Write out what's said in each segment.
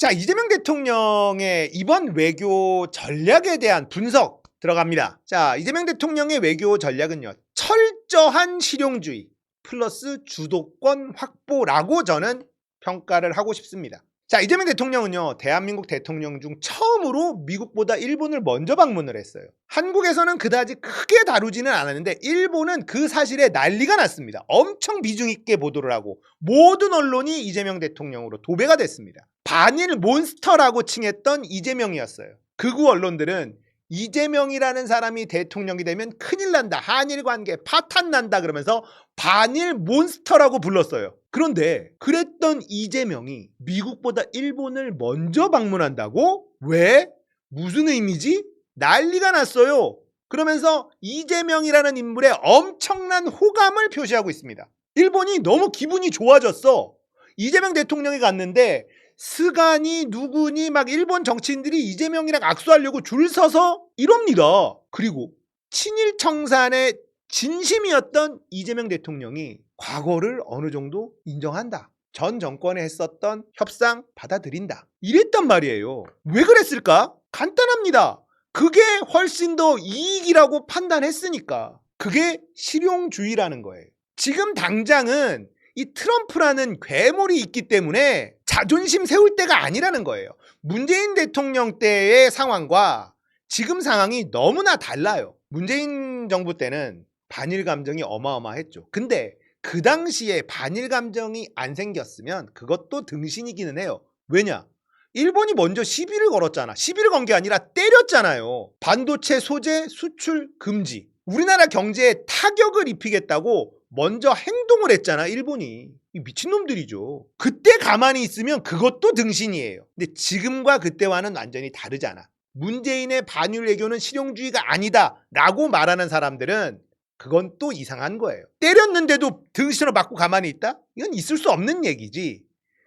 자, 이재명 대통령의 이번 외교 전략에 대한 분석 들어갑니다. 자, 이재명 대통령의 외교 전략은요. 철저한 실용주의 플러스 주도권 확보라고 저는 평가를 하고 싶습니다. 자, 이재명 대통령은요, 대한민국 대통령 중 처음으로 미국보다 일본을 먼저 방문을 했어요. 한국에서는 그다지 크게 다루지는 않았는데, 일본은 그 사실에 난리가 났습니다. 엄청 비중 있게 보도를 하고, 모든 언론이 이재명 대통령으로 도배가 됐습니다. 반일 몬스터라고 칭했던 이재명이었어요. 극우 언론들은 이재명이라는 사람이 대통령이 되면 큰일 난다. 한일 관계 파탄 난다. 그러면서 반일 몬스터라고 불렀어요. 그런데 그랬던 이재명이 미국보다 일본을 먼저 방문한다고? 왜? 무슨 의미지? 난리가 났어요. 그러면서 이재명이라는 인물에 엄청난 호감을 표시하고 있습니다. 일본이 너무 기분이 좋아졌어. 이재명 대통령이 갔는데 스가니 누구니 막 일본 정치인들이 이재명이랑 악수하려고 줄 서서 이럽니다. 그리고 친일 청산의 진심이었던 이재명 대통령이 과거를 어느 정도 인정한다. 전 정권에 했었던 협상 받아들인다. 이랬단 말이에요. 왜 그랬을까? 간단합니다. 그게 훨씬 더 이익이라고 판단했으니까. 그게 실용주의라는 거예요. 지금 당장은 이 트럼프라는 괴물이 있기 때문에 자존심 세울 때가 아니라는 거예요. 문재인 대통령 때의 상황과 지금 상황이 너무나 달라요. 문재인 정부 때는 반일 감정이 어마어마했죠. 근데 그 당시에 반일 감정이 안 생겼으면 그것도 등신이기는 해요. 왜냐? 일본이 먼저 시비를 걸었잖아. 시비를 건 게 아니라 때렸잖아요. 반도체 소재 수출 금지. 우리나라 경제에 타격을 입히겠다고 먼저 행동을 했잖아, 일본이. 이 미친놈들이죠. 그때 가만히 있으면 그것도 등신이에요. 근데 지금과 그때와는 완전히 다르잖아. 문재인의 반일 외교는 실용주의가 아니다. 라고 말하는 사람들은 그건 또 이상한 거예요. 때렸는데도 등신으로 맞고 가만히 있다? 이건 있을 수 없는 얘기지.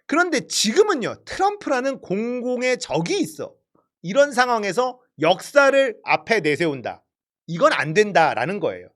그런데 지금은요, 트럼프라는 공공의 적이 있어. 이런 상황에서 역사를 앞에 내세운다. 이건 안 된다라는 거예요.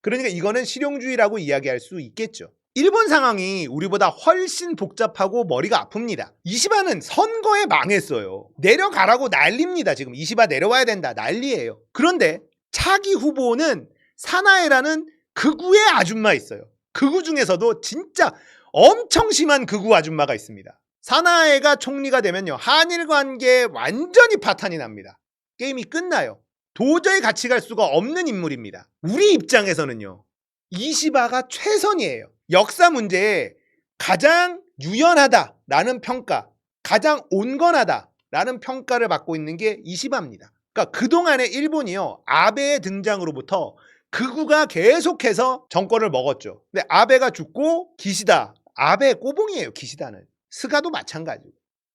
그러니까 이거는 실용주의라고 이야기할 수 있겠죠. 일본 상황이 우리보다 훨씬 복잡하고 머리가 아픕니다. 이시바는 선거에 망했어요. 내려가라고 난립니다. 지금 이시바 내려와야 된다. 난리예요. 그런데 차기 후보는 사나에라는 극우의 아줌마 있어요. 극우 중에서도 진짜 엄청 심한 극우 아줌마가 있습니다. 사나에가 총리가 되면요. 한일 관계에 완전히 파탄이 납니다. 게임이 끝나요. 도저히 같이 갈 수가 없는 인물입니다. 우리 입장에서는요. 이시바가 최선이에요. 역사 문제에 가장 유연하다라는 평가, 가장 온건하다라는 평가를 받고 있는 게 이시바입니다. 그러니까 그동안에 일본이요. 아베의 등장으로부터 극우가 계속해서 정권을 먹었죠. 근데 아베가 죽고 기시다. 아베 꼬봉이에요. 기시다는. 스가도 마찬가지고.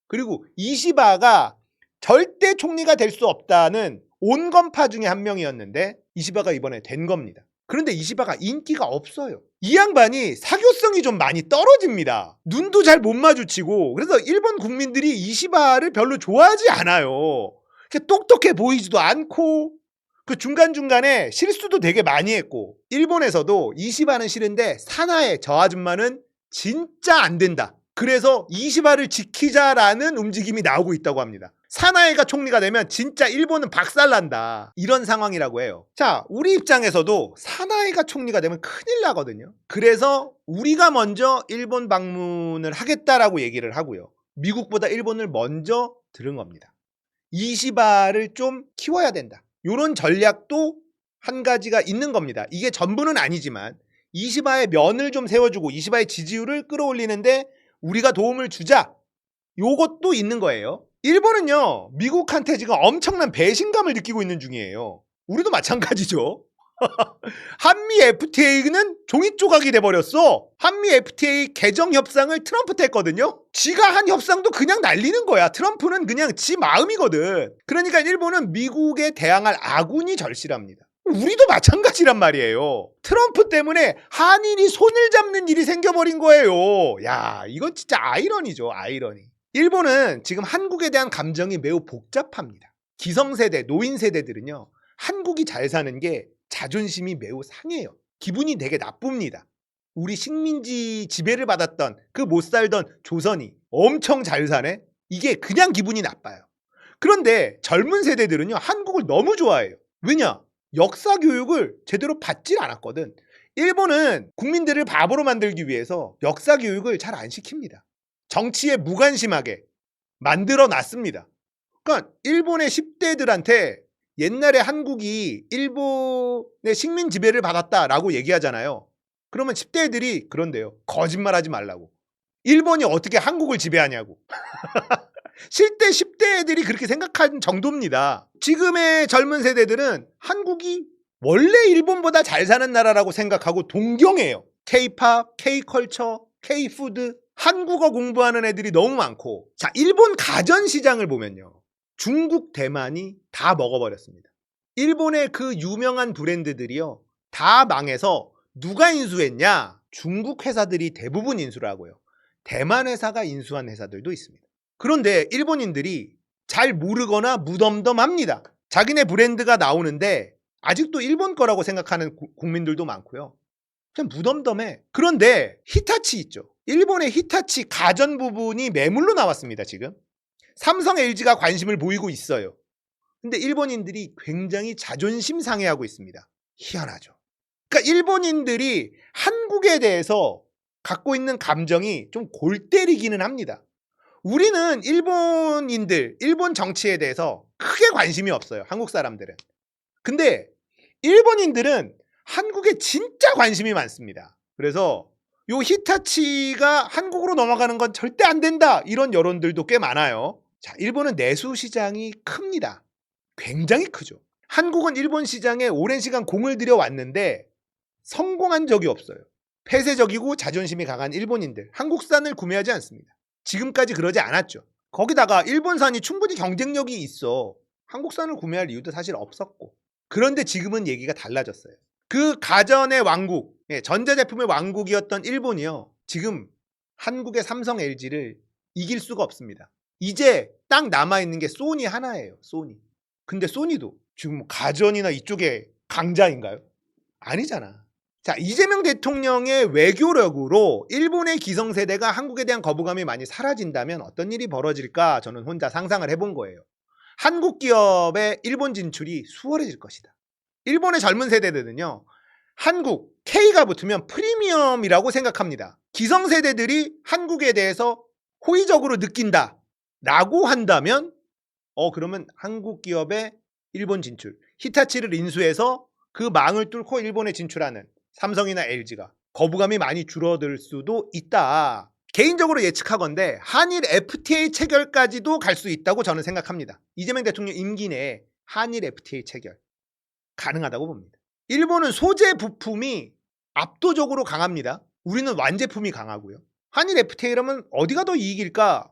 그리고 이시바가 절대 총리가 될 수 없다는 온 건파 중에 한 명이었는데 이시바가 이번에 된 겁니다. 그런데 이시바가 인기가 없어요. 이 양반이 사교성이 좀 많이 떨어집니다. 눈도 잘 못 마주치고 그래서 일본 국민들이 이시바를 별로 좋아하지 않아요. 똑똑해 보이지도 않고 그 중간중간에 실수도 되게 많이 했고 일본에서도 이시바는 싫은데 사나의 저 아줌마는 진짜 안 된다. 그래서 이시바를 지키자라는 움직임이 나오고 있다고 합니다. 사나이가 총리가 되면 진짜 일본은 박살난다. 이런 상황이라고 해요. 자, 우리 입장에서도 사나이가 총리가 되면 큰일 나거든요. 그래서 우리가 먼저 일본 방문을 하겠다라고 얘기를 하고요. 미국보다 일본을 먼저 들은 겁니다. 이시바를 좀 키워야 된다. 이런 전략도 한 가지가 있는 겁니다. 이게 전부는 아니지만 이시바의 면을 좀 세워주고 이시바의 지지율을 끌어올리는데 우리가 도움을 주자. 요것도 있는 거예요. 일본은요, 미국한테 지금 엄청난 배신감을 느끼고 있는 중이에요. 우리도 마찬가지죠. 한미 FTA는 종이 조각이 돼버렸어. 한미 FTA 개정 협상을 트럼프 때 했거든요. 지가 한 협상도 그냥 날리는 거야. 트럼프는 그냥 지 마음이거든. 그러니까 일본은 미국에 대항할 아군이 절실합니다. 우리도 마찬가지란 말이에요. 트럼프 때문에 한일이 손을 잡는 일이 생겨버린 거예요. 야, 이건 진짜 아이러니죠, 아이러니. 일본은 지금 한국에 대한 감정이 매우 복잡합니다. 기성세대, 노인세대들은요, 한국이 잘 사는 게 자존심이 매우 상해요. 기분이 되게 나쁩니다. 우리 식민지 지배를 받았던 그 못 살던 조선이 엄청 잘 사네? 이게 그냥 기분이 나빠요. 그런데 젊은 세대들은요, 한국을 너무 좋아해요. 왜냐? 역사 교육을 제대로 받질 않았거든. 일본은 국민들을 바보로 만들기 위해서 역사 교육을 잘 안 시킵니다. 정치에 무관심하게 만들어 놨습니다. 그러니까 일본의 10대들한테 옛날에 한국이 일본의 식민 지배를 받았다라고 얘기하잖아요. 그러면 10대들이 그런데요. 거짓말하지 말라고. 일본이 어떻게 한국을 지배하냐고. 실제 10대 애들이 그렇게 생각한 정도입니다. 지금의 젊은 세대들은 한국이 원래 일본보다 잘 사는 나라라고 생각하고 동경해요. K-팝, K-컬처, K-푸드, 한국어 공부하는 애들이 너무 많고. 자, 일본 가전 시장을 보면요. 중국, 대만이 다 먹어버렸습니다. 일본의 그 유명한 브랜드들이요. 다 망해서 누가 인수했냐? 중국 회사들이 대부분 인수를 하고요. 대만 회사가 인수한 회사들도 있습니다. 그런데 일본인들이 잘 모르거나 무덤덤합니다. 자기네 브랜드가 나오는데 아직도 일본 거라고 생각하는 구- 국민들도 많고요. 그냥 무덤덤해. 그런데 히타치 있죠. 일본의 히타치 가전 부분이 매물로 나왔습니다, 지금. 삼성 LG가 관심을 보이고 있어요. 근데 일본인들이 굉장히 자존심 상해하고 있습니다. 희한하죠. 그러니까 일본인들이 한국에 대해서 갖고 있는 감정이 좀 골 때리기는 합니다. 우리는 일본인들, 일본 정치에 대해서 크게 관심이 없어요. 한국 사람들은. 근데 일본인들은 한국에 진짜 관심이 많습니다. 그래서 요 히타치가 한국으로 넘어가는 건 절대 안 된다. 이런 여론들도 꽤 많아요. 자, 일본은 내수 시장이 큽니다. 굉장히 크죠. 한국은 일본 시장에 오랜 시간 공을 들여 왔는데 성공한 적이 없어요. 폐쇄적이고 자존심이 강한 일본인들, 한국산을 구매하지 않습니다. 지금까지 그러지 않았죠. 거기다가 일본산이 충분히 경쟁력이 있어. 한국산을 구매할 이유도 사실 없었고. 그런데 지금은 얘기가 달라졌어요. 그 가전의 왕국, 예, 전자제품의 왕국이었던 일본이요. 지금 한국의 삼성 LG를 이길 수가 없습니다. 이제 딱 남아있는 게 소니 하나예요. 소니. 근데 소니도 지금 뭐 가전이나 이쪽에 강자인가요? 아니잖아. 자, 이재명 대통령의 외교력으로 일본의 기성세대가 한국에 대한 거부감이 많이 사라진다면 어떤 일이 벌어질까 저는 혼자 상상을 해본 거예요. 한국 기업의 일본 진출이 수월해질 것이다. 일본의 젊은 세대들은요, 한국, K가 붙으면 프리미엄이라고 생각합니다. 기성세대들이 한국에 대해서 호의적으로 느낀다. 라고 한다면, 어, 그러면 한국 기업의 일본 진출, 히타치를 인수해서 그 망을 뚫고 일본에 진출하는 삼성이나 LG가 거부감이 많이 줄어들 수도 있다. 개인적으로 예측하건데 한일 FTA 체결까지도 갈 수 있다고 저는 생각합니다. 이재명 대통령 임기 내에 한일 FTA 체결 가능하다고 봅니다. 일본은 소재 부품이 압도적으로 강합니다. 우리는 완제품이 강하고요. 한일 FTA라면 어디가 더 이익일까?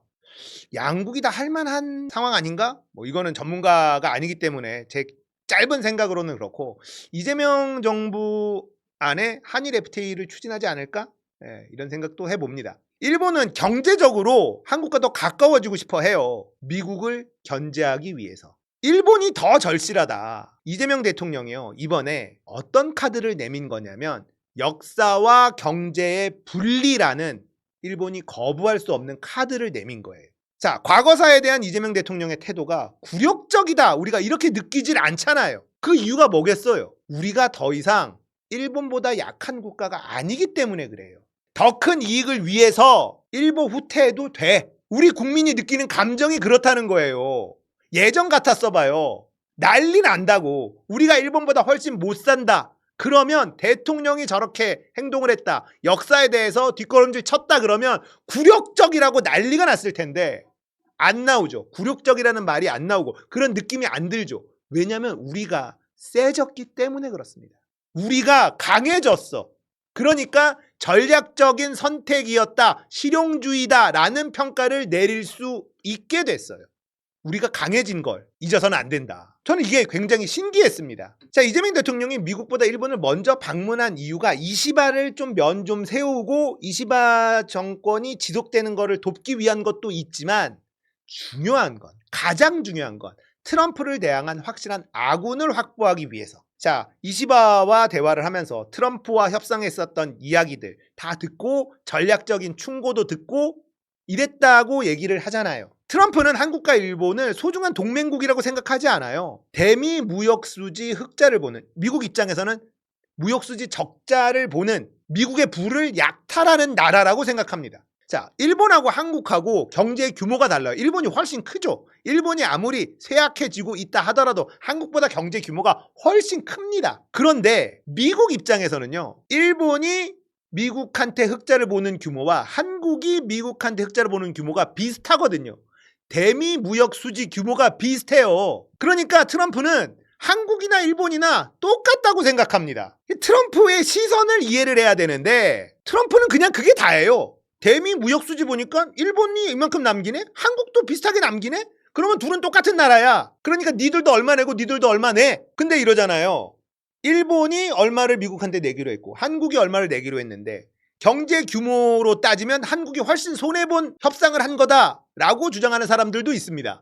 양국이 다 할만한 상황 아닌가? 뭐 이거는 전문가가 아니기 때문에 제 짧은 생각으로는 그렇고 이재명 정부 안에 한일 FTA를 추진하지 않을까? 예, 이런 생각도 해봅니다. 일본은 경제적으로 한국과 더 가까워지고 싶어 해요. 미국을 견제하기 위해서. 일본이 더 절실하다. 이재명 대통령이요. 이번에 어떤 카드를 내민 거냐면 역사와 경제의 분리라는 일본이 거부할 수 없는 카드를 내민 거예요. 자, 과거사에 대한 이재명 대통령의 태도가 굴욕적이다. 우리가 이렇게 느끼질 않잖아요. 그 이유가 뭐겠어요? 우리가 더 이상 일본보다 약한 국가가 아니기 때문에 그래요. 더 큰 이익을 위해서 일본 후퇴해도 돼. 우리 국민이 느끼는 감정이 그렇다는 거예요. 예전 같았어 봐요. 난리 난다고. 우리가 일본보다 훨씬 못 산다. 그러면 대통령이 저렇게 행동을 했다. 역사에 대해서 뒷걸음질 쳤다 그러면 굴욕적이라고 난리가 났을 텐데 안 나오죠. 굴욕적이라는 말이 안 나오고 그런 느낌이 안 들죠. 왜냐하면 우리가 세졌기 때문에 그렇습니다. 우리가 강해졌어. 그러니까 전략적인 선택이었다. 실용주의다라는 평가를 내릴 수 있게 됐어요. 우리가 강해진 걸 잊어서는 안 된다. 저는 이게 굉장히 신기했습니다. 자, 이재명 대통령이 미국보다 일본을 먼저 방문한 이유가 이시바를 좀면좀 세우고 이시바 정권이 지속되는 것을 돕기 위한 것도 있지만 중요한 건, 가장 중요한 건 트럼프를 대항한 확실한 아군을 확보하기 위해서. 자, 이시바와 대화를 하면서 트럼프와 협상했었던 이야기들 다 듣고 전략적인 충고도 듣고 이랬다고 얘기를 하잖아요. 트럼프는 한국과 일본을 소중한 동맹국이라고 생각하지 않아요. 대미 무역 수지 흑자를 보는 미국 입장에서는 무역 수지 적자를 보는 미국의 부를 약탈하는 나라라고 생각합니다. 자, 일본하고 한국하고 경제 규모가 달라요. 일본이 훨씬 크죠. 일본이 아무리 쇠약해지고 있다 하더라도 한국보다 경제 규모가 훨씬 큽니다. 그런데 미국 입장에서는요. 일본이 미국한테 흑자를 보는 규모와 한국이 미국한테 흑자를 보는 규모가 비슷하거든요. 대미 무역 수지 규모가 비슷해요. 그러니까 트럼프는 한국이나 일본이나 똑같다고 생각합니다. 이 트럼프의 시선을 이해를 해야 되는데 트럼프는 그냥 그게 다예요. 대미 무역 수지 보니까 일본이 이만큼 남기네? 한국도 비슷하게 남기네? 그러면 둘은 똑같은 나라야. 그러니까 니들도 얼마 내고 니들도 얼마 내. 근데 이러잖아요. 일본이 얼마를 미국한테 내기로 했고 한국이 얼마를 내기로 했는데 경제 규모로 따지면 한국이 훨씬 손해본 협상을 한 거다라고 주장하는 사람들도 있습니다.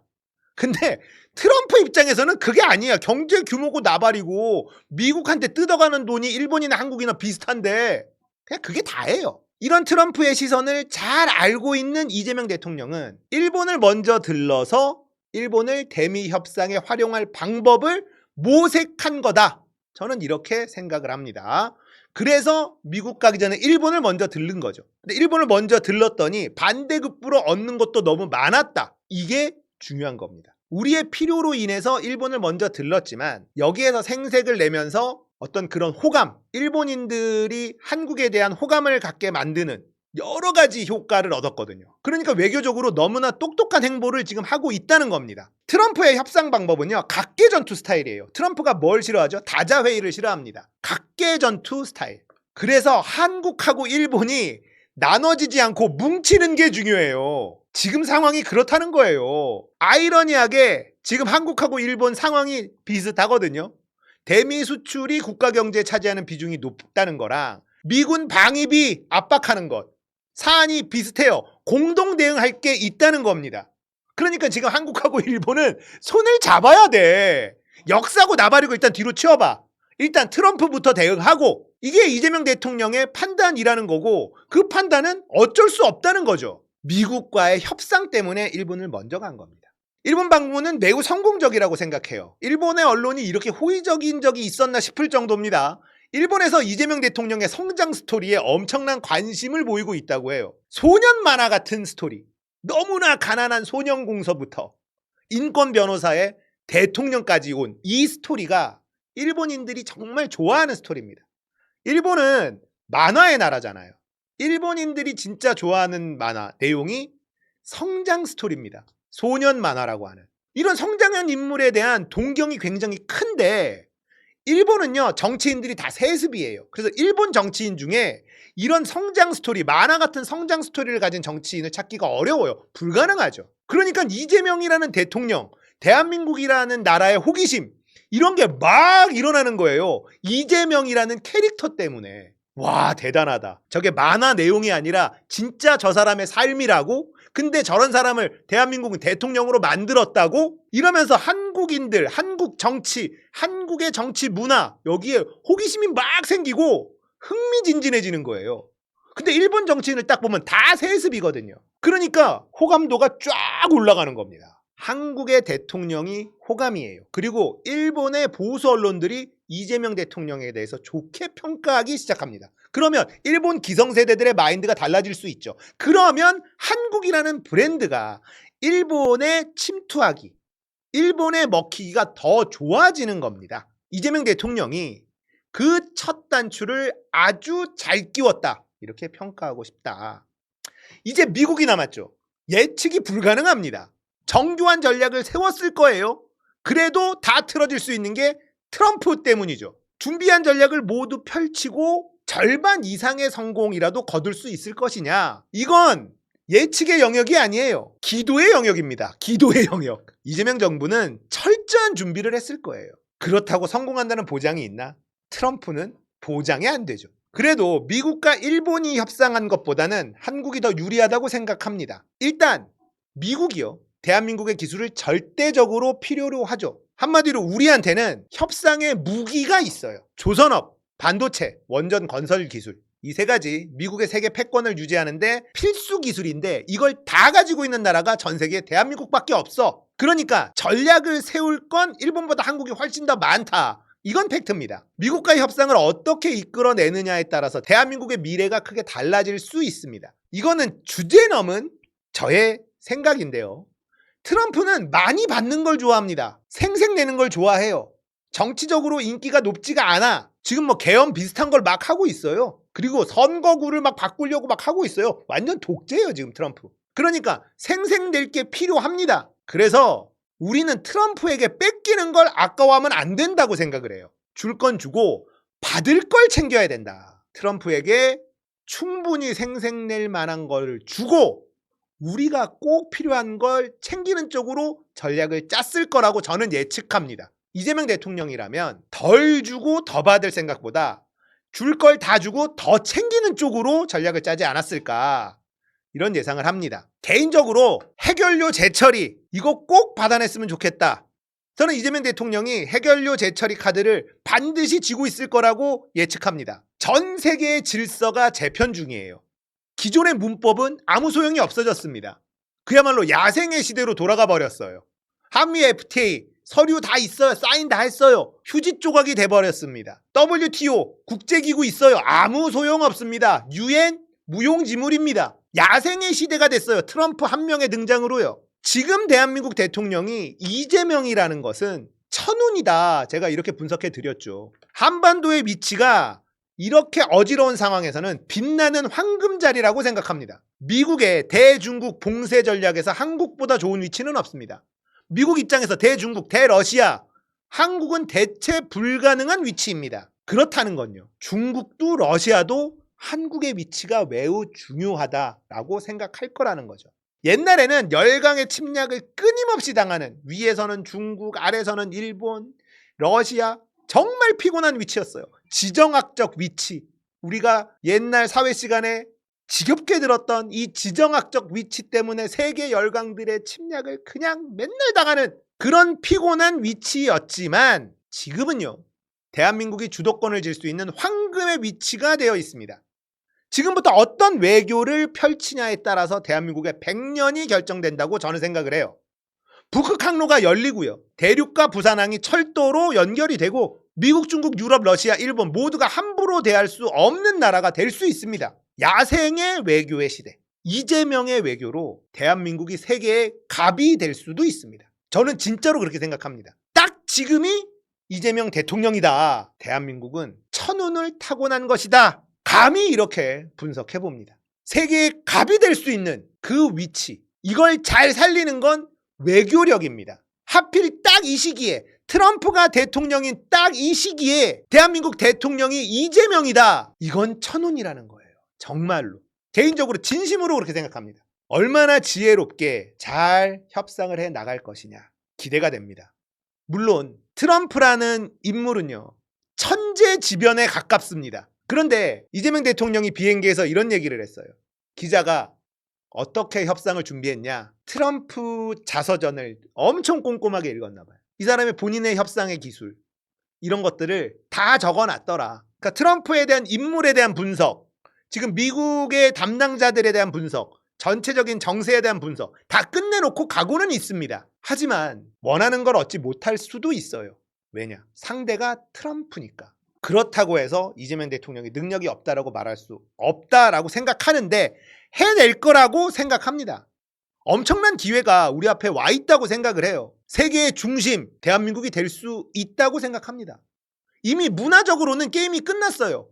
근데 트럼프 입장에서는 그게 아니야. 경제 규모고 나발이고 미국한테 뜯어가는 돈이 일본이나 한국이나 비슷한데 그냥 그게 다예요. 이런 트럼프의 시선을 잘 알고 있는 이재명 대통령은 일본을 먼저 들러서 일본을 대미 협상에 활용할 방법을 모색한 거다. 저는 이렇게 생각을 합니다. 그래서 미국 가기 전에 일본을 먼저 들른 거죠. 근데 일본을 먼저 들렀더니 반대급부로 얻는 것도 너무 많았다. 이게 중요한 겁니다. 우리의 필요로 인해서 일본을 먼저 들렀지만 여기에서 생색을 내면서 어떤 그런 호감, 일본인들이 한국에 대한 호감을 갖게 만드는 여러 가지 효과를 얻었거든요. 그러니까 외교적으로 너무나 똑똑한 행보를 지금 하고 있다는 겁니다. 트럼프의 협상 방법은요, 각계 전투 스타일이에요. 트럼프가 뭘 싫어하죠? 다자회의를 싫어합니다. 각계 전투 스타일. 그래서 한국하고 일본이 나눠지지 않고 뭉치는 게 중요해요. 지금 상황이 그렇다는 거예요. 아이러니하게 지금 한국하고 일본 상황이 비슷하거든요. 대미 수출이 국가 경제에 차지하는 비중이 높다는 거랑 미군 방위비 압박하는 것 사안이 비슷해요. 공동 대응할 게 있다는 겁니다. 그러니까 지금 한국하고 일본은 손을 잡아야 돼. 역사고 나발이고 일단 뒤로 치워봐. 일단 트럼프부터 대응하고 이게 이재명 대통령의 판단이라는 거고 그 판단은 어쩔 수 없다는 거죠. 미국과의 협상 때문에 일본을 먼저 간 겁니다. 일본 방문은 매우 성공적이라고 생각해요. 일본의 언론이 이렇게 호의적인 적이 있었나 싶을 정도입니다. 일본에서 이재명 대통령의 성장 스토리에 엄청난 관심을 보이고 있다고 해요. 소년 만화 같은 스토리. 너무나 가난한 소년 공서부터 인권 변호사의 대통령까지 온 이 스토리가 일본인들이 정말 좋아하는 스토리입니다. 일본은 만화의 나라잖아요. 일본인들이 진짜 좋아하는 만화 내용이 성장 스토리입니다. 소년 만화라고 하는. 이런 성장한 인물에 대한 동경이 굉장히 큰데 일본은요 정치인들이 다 세습이에요. 그래서 일본 정치인 중에 이런 성장 스토리, 만화 같은 성장 스토리를 가진 정치인을 찾기가 어려워요. 불가능하죠. 그러니까 이재명이라는 대통령, 대한민국이라는 나라의 호기심 이런 게 막 일어나는 거예요. 이재명이라는 캐릭터 때문에. 와, 대단하다. 저게 만화 내용이 아니라 진짜 저 사람의 삶이라고? 근데 저런 사람을 대한민국은 대통령으로 만들었다고? 이러면서 한국인들, 한국 정치, 한국의 정치 문화, 여기에 호기심이 막 생기고 흥미진진해지는 거예요. 근데 일본 정치인을 딱 보면 다 세습이거든요. 그러니까 호감도가 쫙 올라가는 겁니다. 한국의 대통령이 호감이에요. 그리고 일본의 보수 언론들이 이재명 대통령에 대해서 좋게 평가하기 시작합니다. 그러면 일본 기성세대들의 마인드가 달라질 수 있죠. 그러면 한국이라는 브랜드가 일본에 침투하기, 일본에 먹히기가 더 좋아지는 겁니다. 이재명 대통령이 그 첫 단추를 아주 잘 끼웠다. 이렇게 평가하고 싶다. 이제 미국이 남았죠. 예측이 불가능합니다. 정교한 전략을 세웠을 거예요. 그래도 다 틀어질 수 있는 게 트럼프 때문이죠. 준비한 전략을 모두 펼치고 절반 이상의 성공이라도 거둘 수 있을 것이냐? 이건 예측의 영역이 아니에요. 기도의 영역입니다. 기도의 영역. 이재명 정부는 철저한 준비를 했을 거예요. 그렇다고 성공한다는 보장이 있나? 트럼프는 보장이 안 되죠. 그래도 미국과 일본이 협상한 것보다는 한국이 더 유리하다고 생각합니다. 일단 미국이요. 대한민국의 기술을 절대적으로 필요로 하죠. 한마디로 우리한테는 협상의 무기가 있어요. 조선업, 반도체, 원전 건설 기술. 이 세 가지 미국의 세계 패권을 유지하는데 필수 기술인데 이걸 다 가지고 있는 나라가 전 세계에 대한민국밖에 없어. 그러니까 전략을 세울 건 일본보다 한국이 훨씬 더 많다. 이건 팩트입니다. 미국과의 협상을 어떻게 이끌어내느냐에 따라서 대한민국의 미래가 크게 달라질 수 있습니다. 이거는 주제 넘은 저의 생각인데요. 트럼프는 많이 받는 걸 좋아합니다. 생색내는 걸 좋아해요. 정치적으로 인기가 높지가 않아. 지금 뭐 개헌 비슷한 걸 막 하고 있어요. 그리고 선거구를 막 바꾸려고 막 하고 있어요. 완전 독재예요, 지금 트럼프. 그러니까 생색낼 게 필요합니다. 그래서 우리는 트럼프에게 뺏기는 걸 아까워하면 안 된다고 생각을 해요. 줄 건 주고 받을 걸 챙겨야 된다. 트럼프에게 충분히 생색낼 만한 걸 주고 우리가 꼭 필요한 걸 챙기는 쪽으로 전략을 짰을 거라고 저는 예측합니다. 이재명 대통령이라면 덜 주고 더 받을 생각보다 줄 걸 다 주고 더 챙기는 쪽으로 전략을 짜지 않았을까 이런 예상을 합니다. 개인적으로 해결료 재처리 이거 꼭 받아냈으면 좋겠다. 저는 이재명 대통령이 해결료 재처리 카드를 반드시 쥐고 있을 거라고 예측합니다. 전 세계의 질서가 재편 중이에요. 기존의 문법은 아무 소용이 없어졌습니다. 그야말로 야생의 시대로 돌아가 버렸어요. 한미 FTA 서류 다 있어요. 사인 다 했어요. 휴지 조각이 돼버렸습니다. WTO 국제기구 있어요. 아무 소용 없습니다. UN 무용지물입니다. 야생의 시대가 됐어요. 트럼프 한 명의 등장으로요. 지금 대한민국 대통령이 이재명이라는 것은 천운이다. 제가 이렇게 분석해 드렸죠. 한반도의 위치가 이렇게 어지러운 상황에서는 빛나는 황금자리라고 생각합니다. 미국의 대중국 봉쇄 전략에서 한국보다 좋은 위치는 없습니다. 미국 입장에서 대중국, 대러시아, 한국은 대체 불가능한 위치입니다. 그렇다는 건요. 중국도 러시아도 한국의 위치가 매우 중요하다라고 생각할 거라는 거죠. 옛날에는 열강의 침략을 끊임없이 당하는 위에서는 중국, 아래서는 일본, 러시아 정말 피곤한 위치였어요. 지정학적 위치. 우리가 옛날 사회 시간에 지겹게 들었던 이 지정학적 위치 때문에 세계 열강들의 침략을 그냥 맨날 당하는 그런 피곤한 위치였지만 지금은요. 대한민국이 주도권을 질 수 있는 황금의 위치가 되어 있습니다. 지금부터 어떤 외교를 펼치냐에 따라서 대한민국의 100년이 결정된다고 저는 생각을 해요. 북극 항로가 열리고요. 대륙과 부산항이 철도로 연결이 되고 미국, 중국, 유럽, 러시아, 일본 모두가 함부로 대할 수 없는 나라가 될 수 있습니다. 야생의 외교의 시대. 이재명의 외교로 대한민국이 세계의 갑이 될 수도 있습니다. 저는 진짜로 그렇게 생각합니다. 딱 지금이 이재명 대통령이다. 대한민국은 천운을 타고난 것이다. 감히 이렇게 분석해 봅니다. 세계의 갑이 될 수 있는 그 위치. 이걸 잘 살리는 건 외교력입니다. 하필 딱 이 시기에 트럼프가 대통령인 딱 이 시기에 대한민국 대통령이 이재명이다. 이건 천운이라는 거예요. 정말로. 개인적으로 진심으로 그렇게 생각합니다. 얼마나 지혜롭게 잘 협상을 해 나갈 것이냐 기대가 됩니다. 물론 트럼프라는 인물은요. 천재지변에 가깝습니다. 그런데 이재명 대통령이 비행기에서 이런 얘기를 했어요. 기자가 어떻게 협상을 준비했냐? 트럼프 자서전을 엄청 꼼꼼하게 읽었나 봐요. 이 사람의 본인의 협상의 기술 이런 것들을 다 적어 놨더라. 그러니까 트럼프에 대한 인물에 대한 분석, 지금 미국의 담당자들에 대한 분석, 전체적인 정세에 대한 분석 다 끝내놓고 가고는 있습니다. 하지만 원하는 걸 얻지 못할 수도 있어요. 왜냐? 상대가 트럼프니까. 그렇다고 해서 이재명 대통령이 능력이 없다라고 말할 수 없다라고 생각하는데 해낼 거라고 생각합니다. 엄청난 기회가 우리 앞에 와 있다고 생각을 해요. 세계의 중심, 대한민국이 될 수 있다고 생각합니다. 이미 문화적으로는 게임이 끝났어요.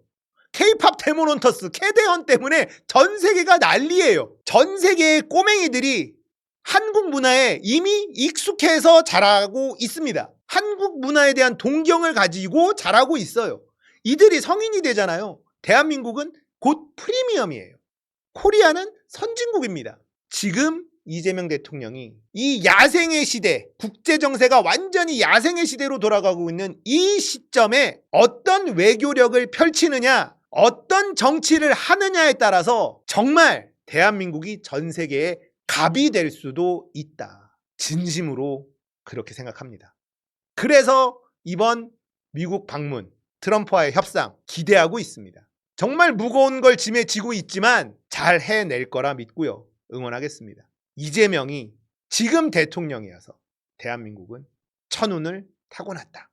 케이팝 데모론터스, 캐대헌 때문에 전 세계가 난리예요. 전 세계의 꼬맹이들이 한국 문화에 이미 익숙해서 자라고 있습니다. 한국 문화에 대한 동경을 가지고 자라고 있어요. 이들이 성인이 되잖아요. 대한민국은 곧 프리미엄이에요. 코리아는 선진국입니다. 지금 이재명 대통령이 이 야생의 시대, 국제 정세가 완전히 야생의 시대로 돌아가고 있는 이 시점에 어떤 외교력을 펼치느냐, 어떤 정치를 하느냐에 따라서 정말 대한민국이 전 세계의 갑이 될 수도 있다. 진심으로 그렇게 생각합니다. 그래서 이번 미국 방문, 트럼프와의 협상 기대하고 있습니다. 정말 무거운 걸 짐에 지고 있지만 잘 해낼 거라 믿고요. 응원하겠습니다. 이재명이 지금 대통령이어서 대한민국은 천운을 타고났다.